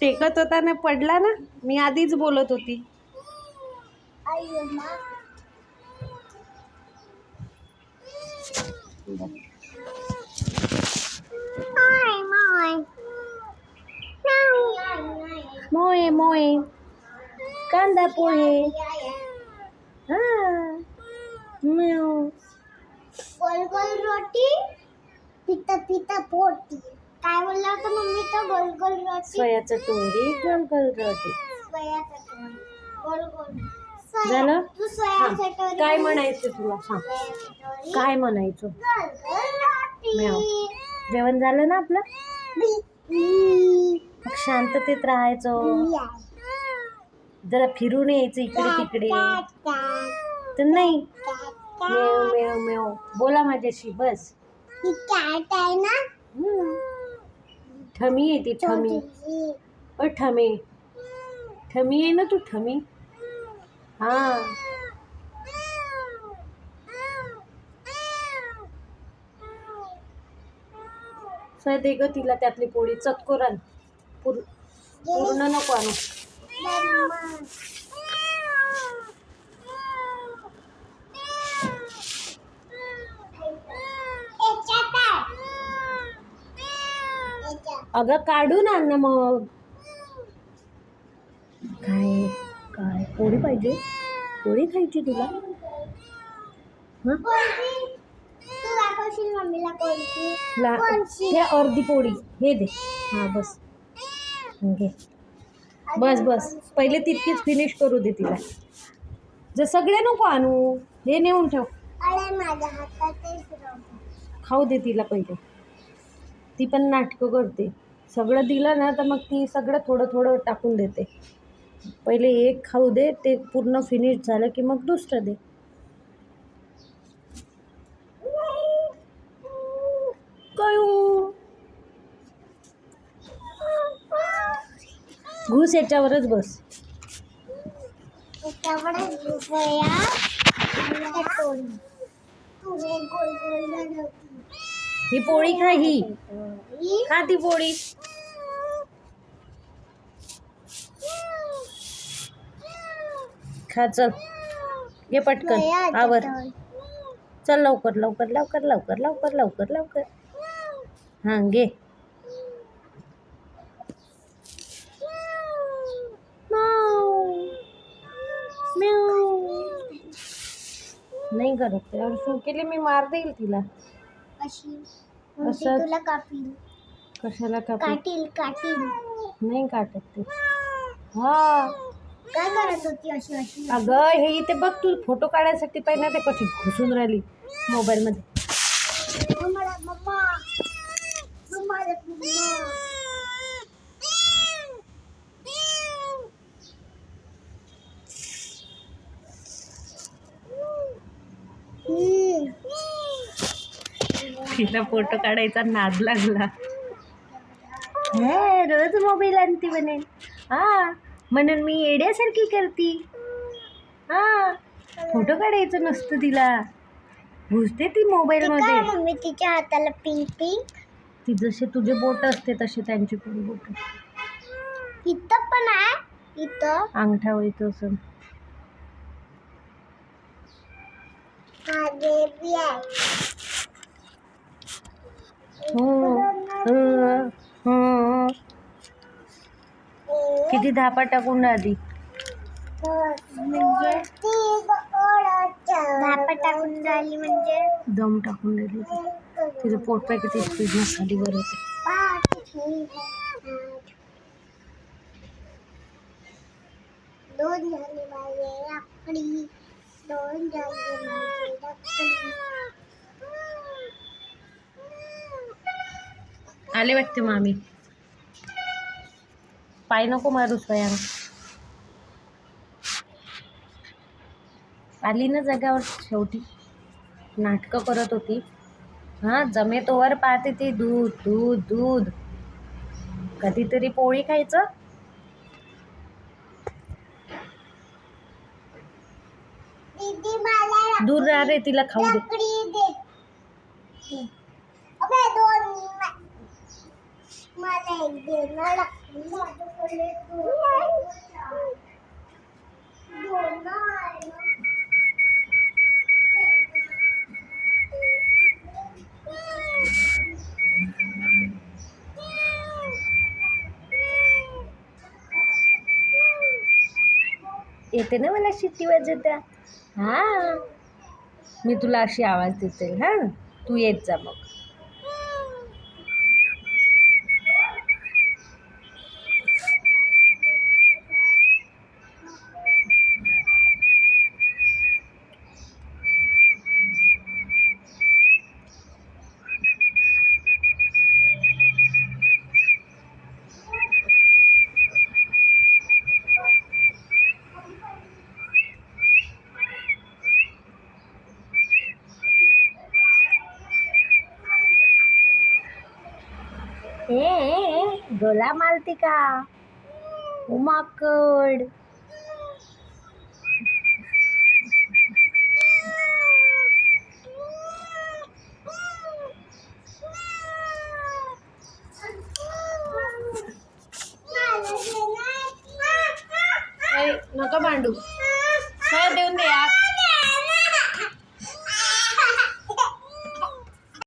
टेकत होता ना पडला ना मी आधीच बोलत होती. मोये मोये कांदा पोहे. हा गोल गोल रोटी पिता पिता पोटी. काय बोलला होता मम्मी तो गोल गोल रोटी सोयाचं टोरी गोल गोल रोटी सोयाचा टोरी. गोल गोल सोया- झालं? तू काय म्हणायचं तुला सांग. काय म्हणायचं गोल गोल रोटी. म्याव. जेवण झालं ना आपलं बी. मी. मग शांततेत राहायचं मी आहे. जरा फिरून यायचं इकडे तिकडे कॅट, कॅट, तर नाही कॅट, मेव. मेव मेव बोला माझ्याशी बस ही कॅट आहे ना हम्म. ठमी आहे ती ठमी. छोटीशी. अ ठमे. ठमी आहे ना तू ठमी? हा. सर दे ग तिला त्यातली पोळी. चतकोर पूर्ण नको आणू. अगं काढून आण ना मग. काय काय? पोळी पाहिजे? पोळी खायची तुला? हं? कोणती? तू दाखवशील मम्मीला कोणती? ला कोणची? अर्धी पोळी. हे दे. हा बस. घे. बस बस. पहिले तितकीच फिनिश करू दे तिला. जर सगळे नको आणू हे नेऊन ठेव. अरे माझ्या हातात तेच राहतं. खाऊ दे तिला पहिले. ती पण नाटकं करते. सगळं दिलं ना तर मग ती सगळं थोडं थोडं टाकून देते. पहिले एक खाऊ दे ते पूर्ण फिनिश झालं की मग दुसरं दे. हो? घुस याच्यावरच बस. त्याच्याकडे हे पोळी खा ही. खा ती पोळी. खा चल. घे पटकन. आवर. चल लवकर लवकर लवकर लवकर लवकर लवकर लवकर. हां घे. नाही करत. ते. और सू केली मी मार देईल तिला. अशी मग ती असं- तुला कापील. कशाला का काटील काटील. नाही काटत ते. हा. काय करत होती अशी अशी? अगं हे इथे बघ तू फोटो काढायसाठी पाहिजे ते कशी घुसून राहिली मोबाईलमध्ये मम्मा मम्मा मम्मा मम्मा हम्म. तिला फोटो काढायचा नाद लागला. हे रोज मोबाईल आणते म्हणे हा म्हणून मी येड्यासारखी करती. हा फोटो काढायचं नसतं तिला. घुसते ती मोबाईलमध्ये मम्मी तिच्या हाताला पिंक पिंक ती जसे तुझे बोट असते तसे त्यांची पण बोट. इथं पण आहे? इथं? अंगठा व्हायचं असं हा आहे. किती धापा टाकून राहिली? धापा टाकून राहिली म्हणजे? दम टाकून राहिली ती. तिचं पोट पाय किती स्पीडनं खाली वर होते. दोन झाले माझे लाकडी दोन झाले माझे लाकडी आले वाटते मामी पाय नको मारू स्वयं. आली ना जगावर शेवटी. नाटकं करत होती. हां जमे तोवर पाहते ती दूध दूध दूध. कधीतरी पोळी खायचं. दूर राह रे तिला खाऊ दे लाकडी दे अबे दोन मला एक दे मला माझ्याकडे दोन दोन आहे ना. येते ना मला शिट्टी वाजवता? हां. मी तुला अशी आवाज देते हां. तू येत जा मग. ए डोला मालती का उमाकड नका भांडू. काय देऊन दे